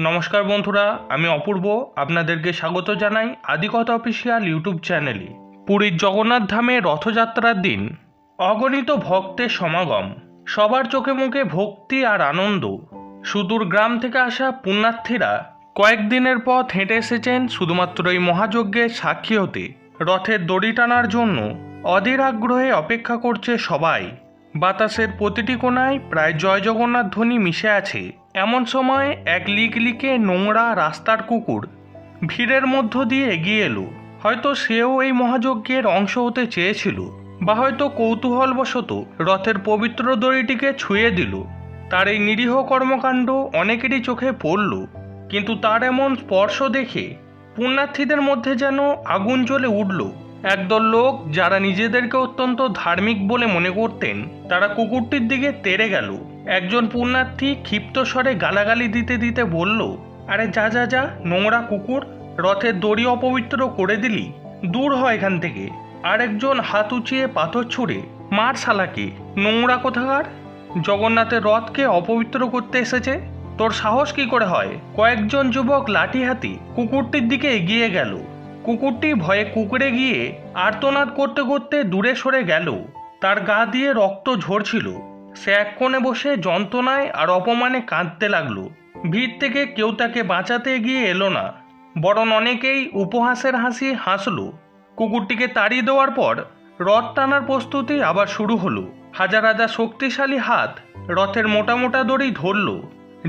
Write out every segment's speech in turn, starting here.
নমস্কার বন্ধুরা, আমি অপূর্ব, আপনাদেরকে স্বাগত জানাই আদিকথা অফিসিয়াল ইউটিউব চ্যানেলে। পুরীর জগন্নাথ ধামে রথযাত্রার দিন, অগণিত ভক্তের সমাগম, সবার চোখে মুখে ভক্তি আর আনন্দ। সুদূর গ্রাম থেকে আসা পুণ্যার্থীরা কয়েকদিনের পথ হেঁটে এসেছেন শুধুমাত্র এই মহাযজ্ঞের সাক্ষী হতে। রথের দড়ি টানার জন্য অধীর আগ্রহে অপেক্ষা করছে সবাই। বাতাসের প্রতিটি কোণায় প্রায় জয় জগন্নাথ ধ্বনি মিশে আছে। এমন সময় এক লিক লিকে নোংরা রাস্তার কুকুর ভিড়ের মধ্য দিয়ে এগিয়ে এলো। হয়তো সেও এই মহাযজ্ঞের অংশ হতে চেয়েছিল বা হয়তো কৌতূহলবশত রথের পবিত্র দড়িটিকে ছুঁয়ে দিল। তার এই নিরীহ কর্মকাণ্ড অনেকেরই চোখে পড়ল, কিন্তু তার এমন স্পর্শ দেখে পুণ্যার্থীদের মধ্যে যেন আগুন জ্বলে উঠল। একদল লোক যারা নিজেদেরকে অত্যন্ত ধার্মিক বলে মনে করতেন, তারা কুকুরটির দিকে তেড়ে গেল। একজন পুণ্যার্থী ক্ষিপ্ত স্বরে গালাগালি দিতে দিতে বলল, আরে যা যা যা, নোংরা কুকুর, রথের দড়ি অপবিত্র করে দিলি, দূর হয় এখান থেকে। আরেকজন হাত উঁচিয়ে পাথর ছুঁড়ে, মার শালাকে, নোংরা কোথাকার? জগন্নাথের রথকে অপবিত্র করতে এসেছে? তোর সাহস কি করে হয়? কয়েকজন যুবক লাঠি হাতি কুকুরটির দিকে এগিয়ে গেল। কুকুরটি ভয়ে কুকুরে গিয়ে আর্তনাদ করতে করতে দূরে সরে গেল। তার গা দিয়ে রক্ত ঝরছিল। সে এক কোণে বসে যন্ত্রণায় আর অপমানে কাঁদতে লাগল। ভিড় থেকে কেউ তাকে বাঁচাতে গিয়ে এলো না। বরং অনেকেই উপহাসের হাসি হাসলো। কুকুরটিকে তাড়িয়ে দেওয়ার পর রথ টানার প্রস্তুতি আবার শুরু হলো। হাজার হাজার শক্তিশালী হাত রথের মোটা মোটা দড়ি ধরল।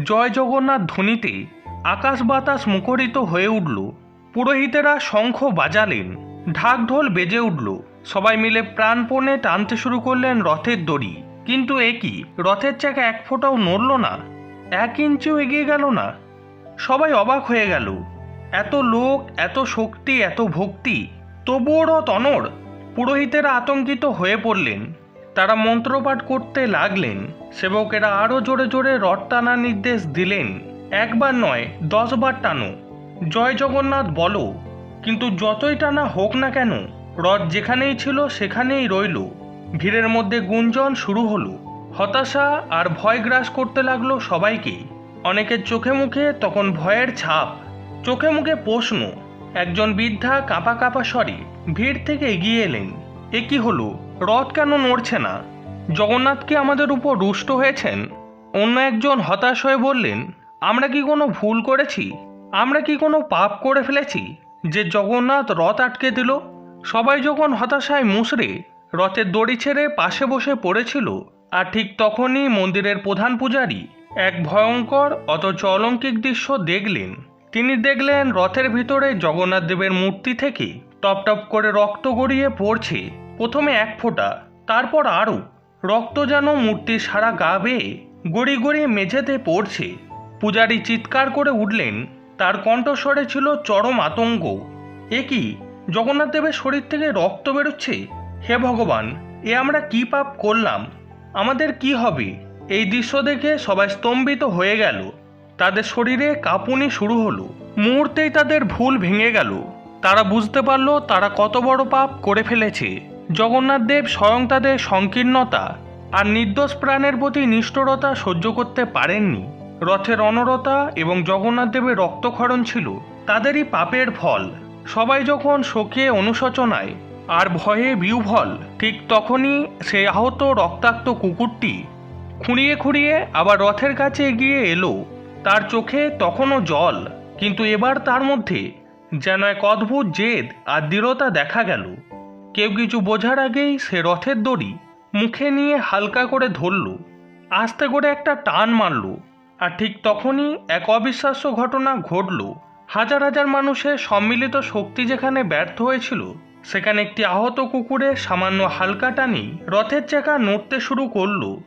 জয় জগন্নাথ ধ্বনিতে আকাশ বাতাস মুখরিত হয়ে উঠল। পুরোহিতেরা শঙ্খ বাজালেন। ঢাক ঢোল বেজে উঠল। সবাই মিলে প্রাণপণে টানতে শুরু করলেন রথের দড়ি। কিন্তু এ কি? রথের চাকা এক ফোঁটাও নড়ল না। এক ইঞ্চিও এগিয়ে গেল না। সবাই অবাক হয়ে গেল। এত লোক, এত শক্তি, এত ভক্তি, তবুও রথ অনড়। পুরোহিতেরা আতঙ্কিত হয়ে পড়লেন। তারা মন্ত্রপাঠ করতে লাগলেন। সেবকেরা আরও জোরে জোরে রথ টানার নির্দেশ দিলেন। একবার নয়, দশবার টানো। জয় জগন্নাথ বলো। কিন্তু যতই টানা হোক না কেন, রথ যেখানেই ছিল সেখানেই রইল। ভিড়ের মধ্যে গুঞ্জন শুরু হলো। হতাশা আর ভয় গ্রাস করতে লাগল সবাইকে। অনেকের চোখে মুখে তখন ভয়ের ছাপ, চোখে মুখে প্রশ্ন। একজন বৃদ্ধা কাঁপা কাঁপা স্বরে ভিড় থেকে এগিয়ে এলেন। এ কি হলো? রথ কেন নড়ছে না? জগন্নাথ কি আমাদের উপর রুষ্ট হয়েছেন? অন্য একজন হতাশ হয়ে বললেন, আমরা কি কোনো ভুল করেছি? আমরা কি কোনো পাপ করে ফেলেছি? যে জগন্নাথ রথ আটকে দিল, সবাই যখন হতাশায় মুসড়ে রথের দড়ি ছেড়ে পাশে বসে পড়েছিল, আর ঠিক তখনই মন্দিরের প্রধান পূজারী এক ভয়ঙ্কর, অথচ অলৌকিক দৃশ্য দেখলেন। তিনি দেখলেন রথের ভিতরে জগন্নাথ দেবের মূর্তি থেকে টপ টপ করে রক্ত গড়িয়ে পড়ছে, প্রথমে এক ফোঁটা, তারপর আরও। রক্ত যেন মূর্তির সারা গা বেয়ে গড়ি গড়িয়ে মেঝেতে পড়ছে। পূজারী চিৎকার করে উঠলেন, তার কণ্ঠস্বরে ছিল চরম আতঙ্ক। এ কি, জগন্নাথ দেবের শরীর থেকে রক্ত বেরোচ্ছে? হে ভগবান, এ আমরা কি পাপ করলাম? আমাদের কি হবে? এই দৃশ্য দেখে সবাই স্তম্ভিত হয়ে গেল। তাদের শরীরে কাঁপুনি শুরু হলো। মুহূর্তেই তাদের ভুল ভেঙে গেল। তারা বুঝতে পারল তারা কত বড় পাপ করে ফেলেছে। জগন্নাথ দেব স্বয়ং তাদের সংকীর্ণতা আর নির্দোষ প্রাণের প্রতি নিষ্ঠুরতা সহ্য করতে পারেননি। রথের অনরতা এবং জগন্নাথ দেবের রক্তক্ষরণ ছিল তাদেরই পাপের ফল। সবাই যখন শোকে অনুশোচনায় আর ভয়ে বিউভল, ঠিক তখনই সেই আহত রক্তাক্ত কুকুরটি খুঁড়িয়ে খুঁড়িয়ে আবার রথের কাছে এগিয়ে এলো। তার চোখে তখনও জল, কিন্তু এবার তার মধ্যে যেন এক অদ্ভুত জেদ আর দৃঢ়তা দেখা গেল। কেউ কিছু বোঝার আগেই সে রথের দড়ি মুখে নিয়ে হালকা করে ধরল, আস্তে করে একটা টান মারল আর ঠিক তখনই এক অবিশ্বাস্য ঘটনা ঘটল। হাজার হাজার মানুষের সম্মিলিত শক্তি যেখানে ব্যর্থ হয়েছিল সেখানে একটি আহত কুকুরের সামান্য হালকা টানি রথের চাকা নড়তে শুরু করল।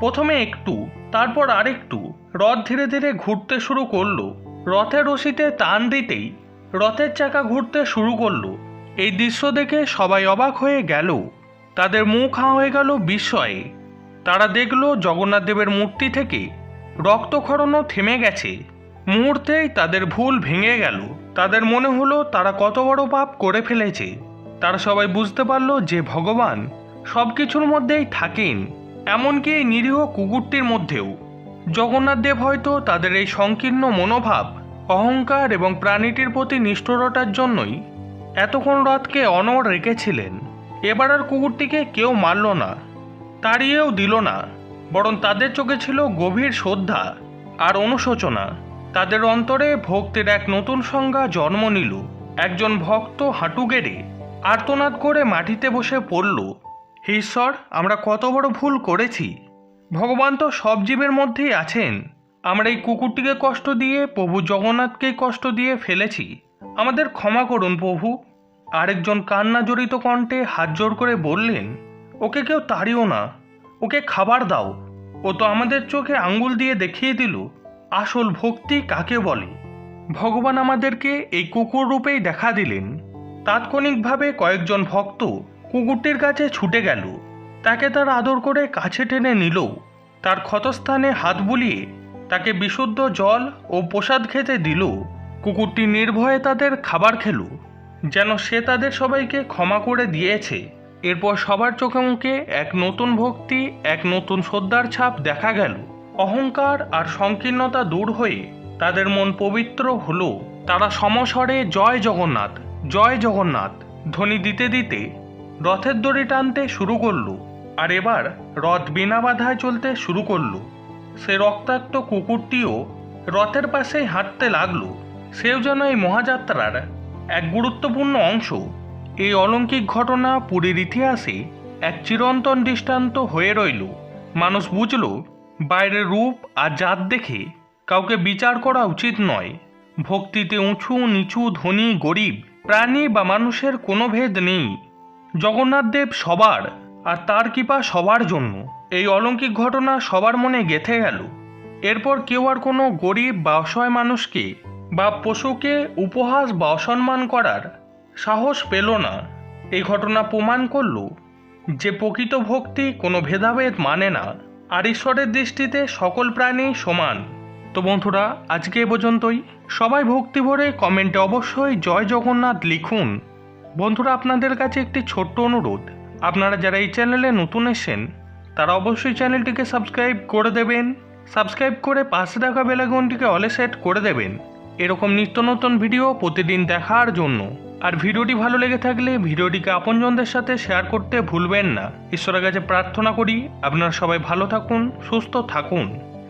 প্রথমে একটু, তারপর আরেকটু, রথ ধীরে ধীরে ঘুরতে শুরু করল। রথের রশিতে টান দিতেই রথের চাকা ঘুরতে শুরু করল। এই দৃশ্য দেখে সবাই অবাক হয়ে গেল। তাদের মুখ হাঁ হয়ে গেল বিস্ময়ে। তারা দেখল জগন্নাথ দেবের মূর্তি থেকে রক্তক্ষরণও থেমে গেছে। মুহূর্তেই তাদের ভুল ভেঙে গেল। তাদের মনে হলো তারা কত বড় পাপ করে ফেলেছে। তারা সবাই বুঝতে পারল যে ভগবান সব কিছুর মধ্যেই থাকেন, এমনকি এই নিরীহ কুকুরটির মধ্যেও। জগন্নাথ দেব হয়তো তাদের এই সংকীর্ণ মনোভাব, অহংকার এবং প্রাণীটির প্রতি নিষ্ঠুরতার জন্যই এতক্ষণ রথকে অনড় রেখেছিলেন। এবার আর কুকুরটিকে কেউ মারল না, তাড়িয়েও দিল না, বরং তাদের চোখে ছিল গভীর শ্রদ্ধা আর অনুশোচনা। তাদের অন্তরে ভক্তির এক নতুন সংজ্ঞা জন্ম নিল। একজন ভক্ত হাঁটু গেড়ে আর্তনাদ করে মাটিতে বসে পড়ল হে ঈশ্বর, আমরা কত বড় ভুল করেছি। ভগবান তো সব জীবের মধ্যেই আছেন। আমরা এই কুকুরটিকে কষ্ট দিয়ে, প্রভু জগন্নাথকে কষ্ট দিয়ে ফেলেছি। আমাদের ক্ষমা করুন প্রভু। আরেকজন কান্না জড়িত কণ্ঠে হাত জোর করে বললেন, ওকে কেউ তাড়িও না। ওকে খাবার দাও। ও তো আমাদের চোখে আঙ্গুল দিয়ে দেখিয়ে দিল। আসল ভক্তি কাকে বলে? ভগবান আমাদেরকে এই কুকুর রূপেই দেখা দিলেন। তাৎক্ষণিকভাবে কয়েকজন ভক্ত কুকুরটির কাছে ছুটে গেল। তাকে তার আদর করে কাছে টেনে নিল। তার ক্ষতস্থানে হাত বুলিয়ে তাকে বিশুদ্ধ জল ও প্রসাদ খেতে দিল। কুকুরটি নির্ভয়ে তাদের খাবার খেল, যেন সে তাদের সবাইকে ক্ষমা করে দিয়েছে। এরপর সবার চোখে মুখে এক নতুন ভক্তি, এক নতুন শ্রদ্ধার ছাপ দেখা গেল। অহংকার আর সংকীর্ণতা দূর হয়ে তাদের মন পবিত্র হলো। তারা সমস্বরে জয় জগন্নাথ জয় জগন্নাথ। ধ্বনি দিতে দিতে রথের দড়ি টানতে শুরু করল, আর এবার রথ বিনা বাধায় চলতে শুরু করল। সে রক্তাক্ত কুকুরটিও রথের পাশেই হাঁটতে লাগল। সেও যেন এই মহাযাত্রার এক গুরুত্বপূর্ণ অংশ। এই অলৌকিক ঘটনা পুরীর ইতিহাসে এক চিরন্তন দৃষ্টান্ত হয়ে রইল। মানুষ বুঝল, বাইরের রূপ আর জাত দেখে কাউকে বিচার করা উচিত নয়। ভক্তিতে উঁচু নিচু ধনী গরিব প্রাণী বা মানুষের কোনো ভেদ নেই। জগন্নাথ দেব সবার আর তার কৃপা সবার জন্য। এই অলৌকিক ঘটনা সবার মনে গেঁথে গেল। এরপর কেউ আর কোনো গরিব বা অসহায় মানুষকে বা পশুকে উপহাস বা অসম্মান করার সাহস পেল না। এই ঘটনা প্রমাণ করল যে প্রকৃত ভক্তি কোনো ভেদাভেদ মানে না। আর ঈশ্বরের দৃষ্টিতে সকল প্রাণী সমান। তো বন্ধুরা, আজকে এ পর্যন্তই। সবাই ভক্তি ভরে কমেন্টে অবশ্যই জয় জগন্নাথ লিখুন। বন্ধুরা, আপনাদের কাছে একটি ছোট্ট অনুরোধ। আপনারা যারা এই চ্যানেলে নতুন এসেন তারা অবশ্যই চ্যানেলটিকে সাবস্ক্রাইব করে দেবেন। সাবস্ক্রাইব করে পাশে থাকা বেলাগনটিকে অলে সেট করে দেবেন। এরকম নিত্য নতুন ভিডিও প্রতিদিন দেখার জন্য। আর ভিডিওটি ভালো লেগে থাকলে ভিডিওটিকে আপনজনদের সাথে শেয়ার করতে ভুলবেন না। ঈশ্বরের কাছে প্রার্থনা করি, আপনারা সবাই ভালো থাকুন, সুস্থ থাকুন।